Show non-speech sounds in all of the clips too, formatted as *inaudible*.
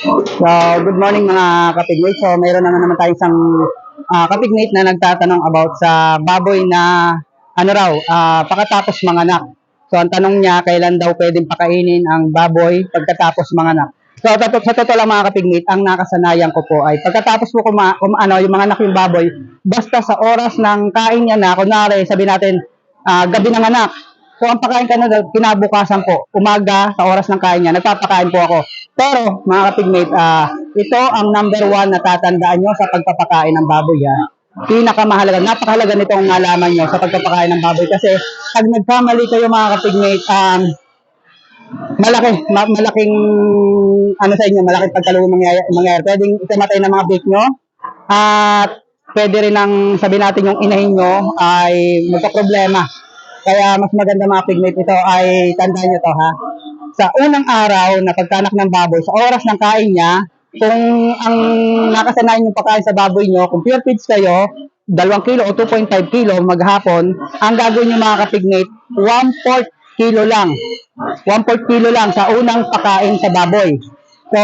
So, good morning mga kapigmate. So, mayroon naman naman tayo isang ah, kapigmate na nagtatanong about sa baboy na ano raw, ah, pagkatapos manganak. So, ang tanong niya, kailan daw pwedeng pakainin ang baboy pagkatapos manganak. So, sa, sa totoo lang mga kapigmate, ang nakasanayan ko po ay pagkatapos po kuma, kum, ano, yung mga anak yung baboy, basta sa oras ng kain niya na, kunwari, sabi natin, ah, gabi ng anak, So, ang na daw, kinabukasan po, umaga, sa oras ng kain niya, nagpapakain po ako. Pero, mga kapigmate, ah, ito ang number one na tatandaan nyo sa pagpapakain ng baboy, ha. Pinakamahalaga, napakahalaga nitong malaman nyo sa pagpapakain ng baboy. Kasi, pag nagkamali kayo, mga kapigmate, um, malaki, ma- malaking, ano sa inyo, malaking pagkaluwi mangyayari. mangyayari. Pwedeng ikamatay ng mga bake nyo, at pwede rin ang sabi natin yung inahin nyo ay magka-problema. Kaya mas maganda mga pigmate ito ay tandaan nyo to ha. Sa unang araw na pagkanak ng baboy, sa oras ng kain niya, kung ang nakasanayan yung pagkain sa baboy nyo, kung pure feeds kayo, 2 kilo o 2.5 kilo maghapon, ang gagawin nyo mga kapigmate, 1 kilo lang. 1 kilo lang sa unang pakain sa baboy. So,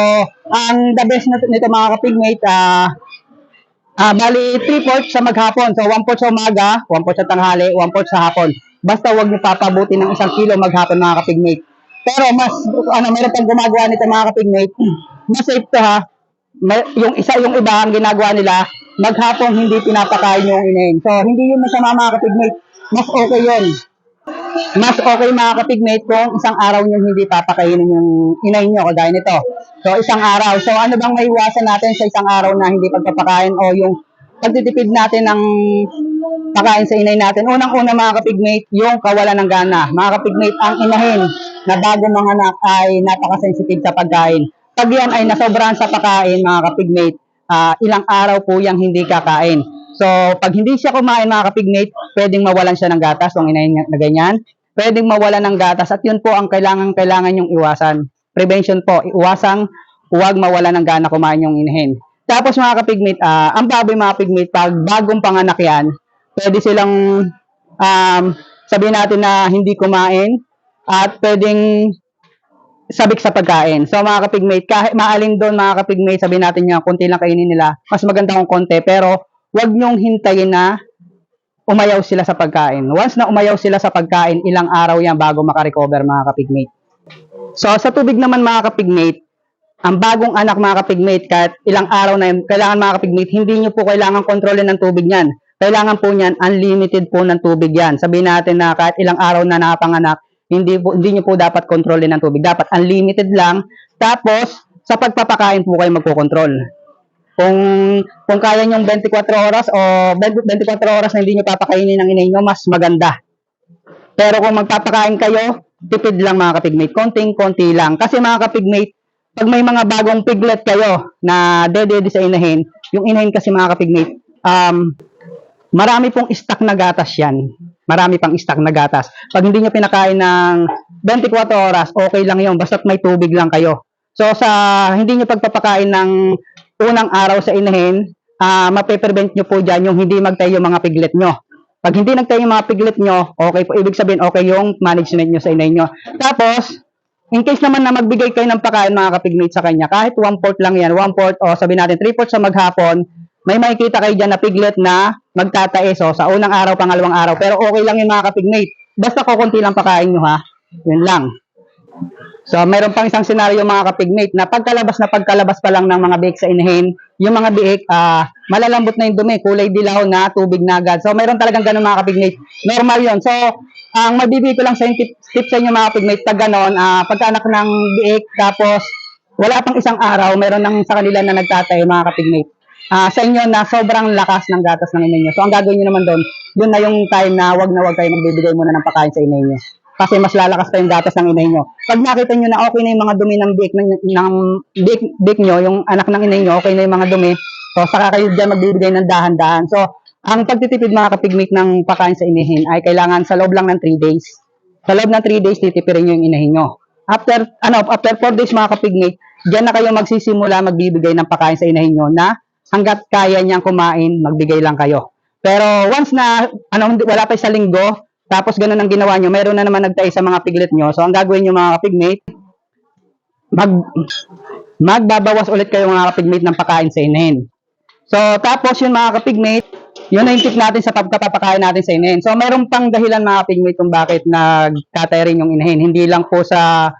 ang the best nito mga kapigmate, ah, Ah, bali 3 fourths sa maghapon. So 1 fourth sa umaga, 1 fourth sa tanghali, 1 fourth sa hapon. Basta wag niyo papabuti ng isang kilo maghapon mga kapigmate. Pero mas ano, meron pang gumagawa nito mga kapigmate. Mas safe to ha. May, yung isa yung iba ang ginagawa nila, maghapon hindi pinapakain yung inahin. So hindi yun masama mga kapigmate. Mas okay yun. Mas okay mga kapigmate kung isang araw nyo hindi papakainin yung inahin nyo kagaya nito. So isang araw. So ano bang maiwasan natin sa isang araw na hindi pagpapakain o yung pagtitipid natin ng pakain sa inay natin. Unang-una mga kapigmate, yung kawalan ng gana. Mga kapigmate, ang inahin na bago mga anak ay napaka-sensitive sa pagkain. Pag yan ay nasobrahan sa pagkain, mga kapigmate, ah, ilang araw po yung hindi kakain. So, pag hindi siya kumain mga kapigmate, pwedeng mawalan siya ng gatas, kung inahin niya na ganyan. Pwedeng mawalan ng gatas at yun po ang kailangan-kailangan yung iwasan. Prevention po, iwasang huwag mawalan ng gana kumain yung inahin. Tapos mga kapigmate, ah, ang baboy mga kapigmate, pag bagong panganak yan, pwede silang um, sabihin natin na hindi kumain at pwedeng sabik sa pagkain. So mga kapigmate, kahit maaling doon mga kapigmate, sabihin natin niya, konti lang kainin nila, mas maganda kung konti, pero wag niyong hintayin na umayaw sila sa pagkain. Once na umayaw sila sa pagkain, ilang araw yan bago makarecover mga kapigmate. So sa tubig naman mga kapigmate, ang bagong anak mga kapigmate, kahit ilang araw na yun, kailangan mga kapigmate, hindi nyo po kailangan kontrolin ng tubig niyan. Kailangan po niyan, unlimited po ng tubig yan. Sabihin natin na kahit ilang araw na nakapanganak, hindi po, hindi nyo po dapat kontrolin ng tubig. Dapat unlimited lang. Tapos, sa pagpapakain po kayo magkocontrol. Kung kung kaya nyo 24 oras o 20 24 oras na hindi nyo papakainin ng inay nyo, mas maganda. Pero kung magpapakain kayo, tipid lang mga kapigmate. Konting-konti lang. Kasi mga kapigmate, pag may mga bagong piglet kayo na dede sa inahin, yung inahin kasi mga kapigmate, um, marami pong stock na gatas yan. Marami pang stock na gatas. Pag hindi nyo pinakain ng 24 oras, okay lang yun. Basta't may tubig lang kayo. So sa hindi nyo pagpapakain ng unang araw sa inahin, ah mape-prevent nyo po dyan yung hindi magtayo yung mga piglet nyo. Pag hindi nagtayo yung mga piglet nyo, okay po, ibig sabihin okay yung management nyo sa inahin nyo. Tapos, in case naman na magbigay kayo ng pagkain mga kapigmate sa kanya, kahit 1 fourth lang yan, 1 fourth o sabi natin 3 fourth sa maghapon, may makikita kayo dyan na piglet na magtatae. So, sa unang araw, pangalawang araw. Pero okay lang yung mga kapigmate. Basta kukunti lang pakain nyo ha. Yun lang. So, mayroon pang isang senaryo mga kapigmate na pagkalabas na pagkalabas pa lang ng mga biik sa inahin, yung mga biik, ah, malalambot na yung dumi, kulay dilaw na, tubig na agad. So, mayroon talagang ganun mga kapigmate. Normal yon So, ang mabibigay ko lang sa tip, tip sa inyo mga kapigmate, pag ganon, ah, pagkaanak ng biik, tapos wala pang isang araw, meron nang sa kanila na nagtatay mga kapigmate. Ah, sa inyo na sobrang lakas ng gatas ng inay. So, ang gagawin nyo naman doon, yun na yung time na wag na wag kayo magbibigay muna ng pagkain sa inay. Kasi mas lalakas pa yung gatas ng inay nyo. Pag nakita nyo na okay na yung mga dumi ng bake, ng, ng bake, bake nyo, yung anak ng inay nyo, okay na yung mga dumi, so saka kayo dyan magbibigay ng dahan-dahan. So, ang pagtitipid mga kapigmate ng pagkain sa inahin ay kailangan sa loob lang ng 3 days. Sa loob ng 3 days, titipirin nyo yung inahin nyo. After, ano, after 4 days mga kapigmate, dyan na kayo magsisimula magbibigay ng pagkain sa inahin nyo na hanggat kaya niyang kumain, magbigay lang kayo. Pero once na ano wala pa sa linggo, tapos ganun ang ginawa nyo, meron na naman nagtayo sa mga piglet nyo. So ang gagawin nyo mga pigmate, mag magbabawas ulit kayo mga kapigmate ng pagkain sa inahin. So, tapos yun mga kapigmate, yun na yung tip natin sa pagkapapakain natin sa inahin. So, mayroon pang dahilan mga kapigmate kung bakit nagtatay rin yung inahin. Hindi lang po sa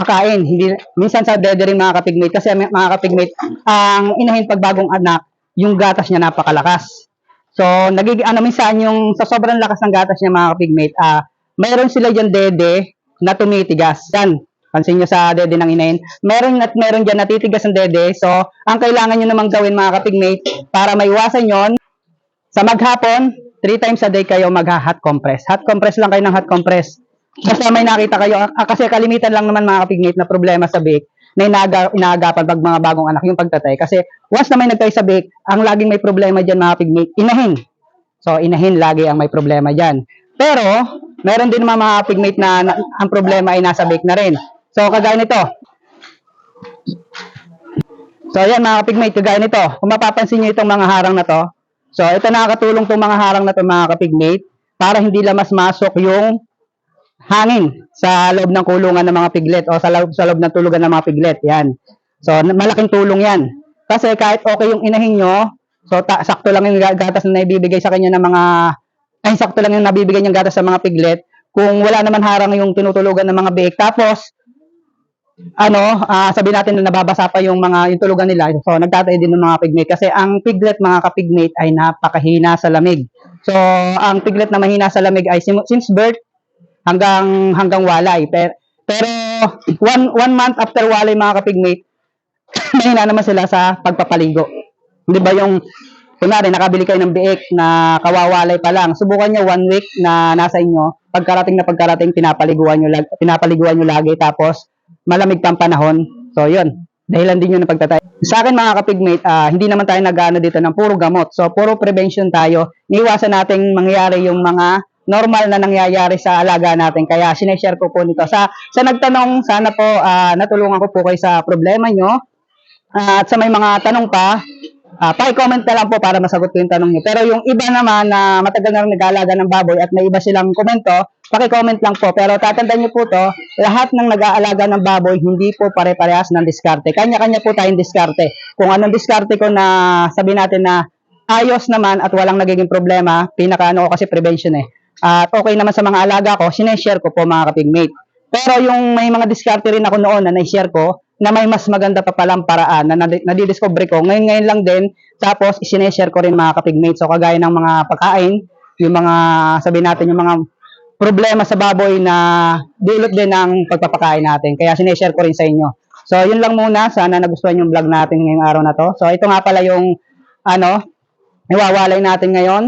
pakain. Hindi, minsan sa dede rin mga kapigmate. Kasi mga kapigmate, ang inahin pag bagong anak, yung gatas niya napakalakas. So, nagig ano minsan yung sa sobrang lakas ng gatas niya mga kapigmate, ah, mayroon sila diyan dede na tumitigas. Yan. Pansin nyo sa dede ng inahin. Meron at meron dyan natitigas ng dede. So, ang kailangan nyo namang gawin mga kapigmate para maiwasan yon sa maghapon, three times a day kayo magha-hot compress. Hot compress lang kayo ng hot compress. Basta may nakita kayo, ah, kasi kalimitan lang naman mga kapigmate na problema sa bake na inaga, inaagapan pag mga bagong anak yung pagtatay. Kasi once na may nagtay sa bake, ang laging may problema dyan mga kapigmate, inahin. So, inahin lagi ang may problema dyan. Pero, meron din mga mga pigmate na, na ang problema ay nasa bake na rin. So, kagaya nito. So, ayan mga pigmate, kagaya nito. Kung mapapansin nyo itong mga harang na to. So, ito nakakatulong itong mga harang na to mga kapigmate para hindi lamas masok yung hangin sa loob ng kulungan ng mga piglet o sa loob, sa loob ng tulugan ng mga piglet. Yan. So, malaking tulong yan. Kasi kahit okay yung inahin nyo, so ta- sakto lang yung ga- gatas na naibibigay sa kanya ng mga, ay sakto lang yung nabibigay niyang gatas sa mga piglet, kung wala naman harang yung tinutulugan ng mga biik. Tapos, ano, ah sabi natin na nababasa pa yung mga yung tulugan nila. So, nagtatay din ng mga pigmate kasi ang piglet mga kapigmate ay napakahina sa lamig. So, ang piglet na mahina sa lamig ay since birth hanggang hanggang walay. Pero, pero one, one month after walay mga kapigmate, *coughs* mahina naman sila sa pagpapaligo. Di ba yung, kunwari, nakabili kayo ng biik na kawawalay pa lang. Subukan nyo one week na nasa inyo. Pagkarating na pagkarating, pinapaliguan nyo, lag- pinapaliguan nyo lagi. Tapos, malamig pang panahon. So, yun. Dahilan din yun ng pagtatay. Sa akin mga kapigmate, ah, hindi naman tayo nag-ano dito ng puro gamot. So, puro prevention tayo. Iwasan nating mangyari yung mga normal na nangyayari sa alaga natin. Kaya, sineshare ko po nito. Sa, sa nagtanong, sana po ah, natulungan ko po kayo sa problema nyo. Ah, at sa may mga tanong pa, ah paki-comment na lang po para masagot ko yung tanong nyo. Pero yung iba naman na matagal na nag-aalaga ng baboy at may iba silang komento, paki-comment lang po. Pero tatandaan nyo po to, lahat ng nag-aalaga ng baboy, hindi po pare-parehas ng diskarte. Kanya-kanya po tayong diskarte. Kung anong diskarte ko na sabi natin na ayos naman at walang nagiging problema, pinaka-ano ko kasi prevention eh. At okay naman sa mga alaga ko, sineshare ko po mga kapigmate. Pero yung may mga diskarte rin ako noon na na-share ko, na may mas maganda pa palang paraan na nadi- nadidiscover ko. Ngayon-ngayon lang din, tapos isineshare ko rin mga kapigmate. So kagaya ng mga pagkain, yung mga, sabi natin, yung mga problema sa baboy na dulot din ng pagpapakain natin. Kaya sineshare ko rin sa inyo. So yun lang muna. Sana nagustuhan yung vlog natin ngayong araw na to. So ito nga pala yung, ano, iwawalay natin ngayon.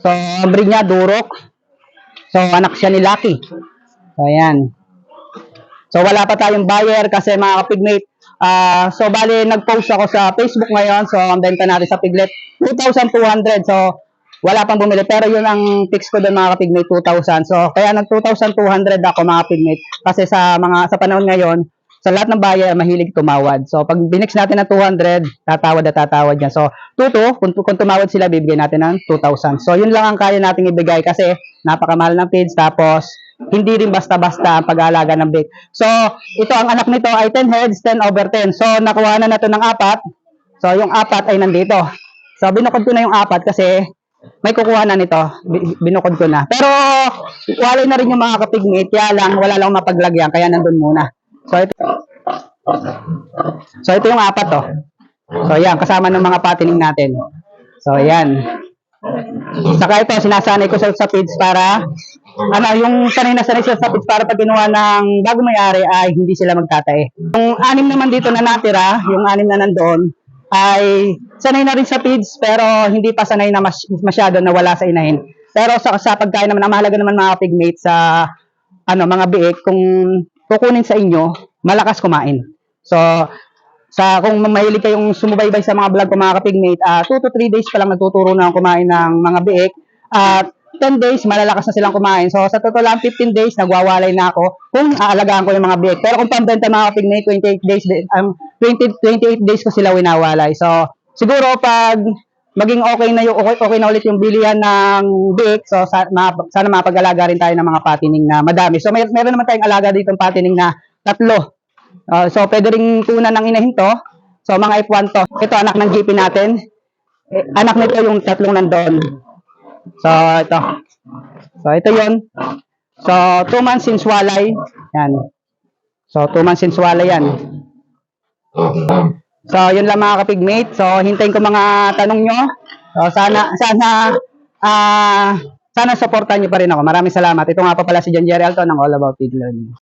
So, ang breed niya, Durok. So, anak siya ni Lucky. So, ayan. So, wala pa tayong buyer kasi mga kapigmate, ah so, bali, nag-post ako sa Facebook ngayon. So, ang benta natin sa piglet, 2,200. So, wala pang bumili. Pero yun ang fix ko doon mga kapigmate, 2,000. So, kaya nag 2,200 ako mga kapigmate. Kasi sa mga, sa panahon ngayon, sa lahat ng buyer, mahilig tumawad. So, pag binix natin ng 200, tatawad at tatawad yan. So, tuto, kung, kung tumawad sila, bibigyan natin ng 2,000. So, yun lang ang kaya nating ibigay kasi napakamahal ng feeds. Tapos, hindi rin basta-basta ang pag-aalaga ng bake. So, ito ang anak nito ay 10 heads, 10 over 10. So, nakuha na natin ng apat. So, yung apat ay nandito. So, binukod ko na yung apat kasi may kukuha na nito. Bi- Binukod ko na. Pero, walay na rin yung mga kapigmate. Kaya lang, wala lang mapaglagyan. Kaya nandun muna. So, ito. So, ito yung apat, oh. So, yan. Kasama ng mga patining natin. So, yan. Saka ito, sinasanay ko sa, sa feeds para, ano, yung sanay na sanay sila sa feeds para pag ginawa ng bago may-ari ay hindi sila magtatae. Yung anim naman dito na natira, yung anim na nandoon, ay sanay na rin sa feeds pero hindi pa sanay na mas, masyado na wala sa inahin. Pero sa, sa pagkain naman, ang mahalaga naman mga pigmates sa ano, mga biik, kung kukunin sa inyo, malakas kumain. So, sa kung mahilig kayong sumubaybay sa mga vlog ko mga kapigmate, 2 to 3 days pa lang nagtuturo na kumain ng mga biik. At 10 days, malalakas na silang kumain. So, sa totoo lang, 15 days, nagwawalay na ako kung aalagaan ko yung mga biik. Pero kung pambenta mga kapigmate, 28 days, um, 20, 28 days ko sila winawalay. So, siguro pag maging okay na yung okay, okay na ulit yung bilihan ng biik, so sa, ma, sana mapag-alaga rin tayo ng mga patining na madami. So, may, meron naman tayong alaga dito patining na tatlo. Ah, so, pwede rin tunan ng inahin to. So, mga F1 to. Ito, anak ng GP natin. Eh, anak nito yung tatlong nandoon. So, ito. So, ito yun. So, 2 months since walay. Yan. So, 2 months since walay yan. So, yun lang mga kapigmate. So, hintayin ko mga tanong nyo. So, sana, sana, ah, sana supportan nyo pa rin ako. Maraming salamat. Ito nga pa pala si John Jerry Alto ng All About Pig Learning.